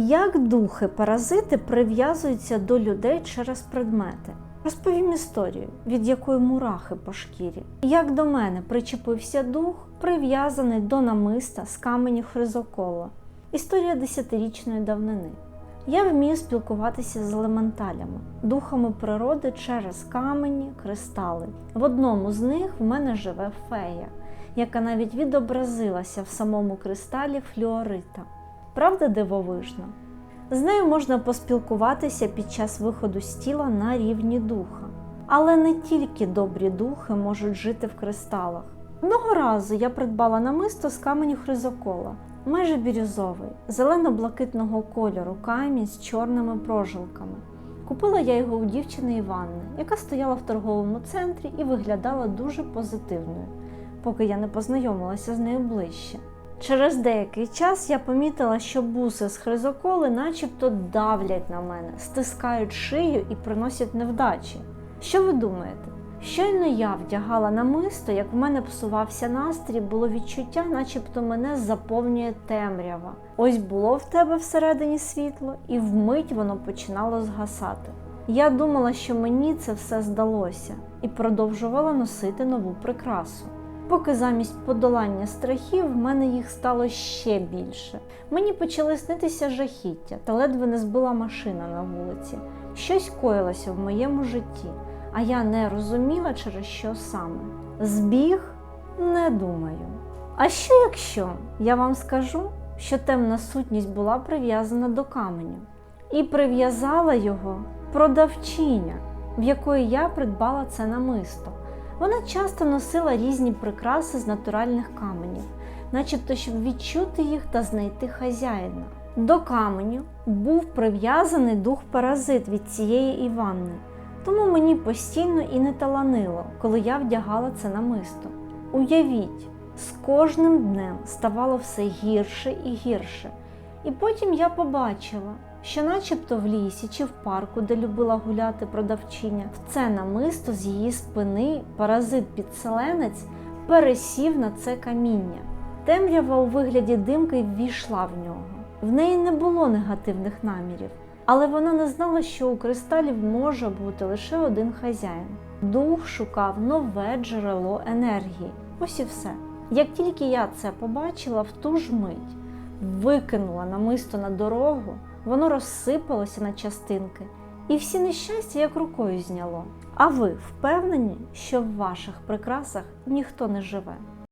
Як духи-паразити прив'язуються до людей через предмети? Розповім історію, від якої мурахи по шкірі. Як до мене причепився дух, прив'язаний до намиста з каменю хризокола. Історія десятирічної давнини. Я вмію спілкуватися з елементалями, духами природи через камені, кристали. В одному з них в мене живе фея, яка навіть відобразилася в самому кристалі флюорита. Правда дивовижно? З нею можна поспілкуватися під час виходу з тіла на рівні духа. Але не тільки добрі духи можуть жити в кристалах. Одного разу я придбала намисто з каменю хризокола, майже бірюзовий, зелено-блакитного кольору камінь з чорними прожилками. Купила я його у дівчини Іванни, яка стояла в торговому центрі і виглядала дуже позитивною, поки я не познайомилася з нею ближче. Через деякий час я помітила, що буси з хризоколи начебто давлять на мене, стискають шию і приносять невдачі. Що ви думаєте? Щойно я вдягала намисто, як в мене псувався настрій, було відчуття, начебто мене заповнює темрява. Ось було в тебе всередині світло, і вмить воно починало згасати. Я думала, що мені це все здалося, і продовжувала носити нову прикрасу. Поки замість подолання страхів в мене їх стало ще більше. Мені почали снитися жахіття, та ледве не збила машина на вулиці. Щось коїлося в моєму житті, а я не розуміла, через що саме. Збіг не думаю. А що якщо я вам скажу, що темна сутність була прив'язана до каменю, і прив'язала його продавчиня, в якої я придбала це намисто. Вона часто носила різні прикраси з натуральних каменів, начебто, щоб відчути їх та знайти хазяїна. До каменю був прив'язаний дух паразит від цієї Іванни, тому мені постійно і не таланило, коли я вдягала це намисто. Уявіть, з кожним днем ставало все гірше і гірше. І потім я побачила, що начебто в лісі чи в парку, де любила гуляти продавчиня, в це намисто з її спини паразит-підселенець пересів на це каміння. Темрява у вигляді димки ввійшла в нього. В неї не було негативних намірів, але вона не знала, що у кристалів може бути лише один хазяїн. Дух шукав нове джерело енергії. Ось і все. Як тільки я це побачила, в ту ж мить викинула намисто на дорогу, воно розсипалося на частинки, і всі нещастя як рукою зняло. А ви впевнені, що в ваших прикрасах ніхто не живе?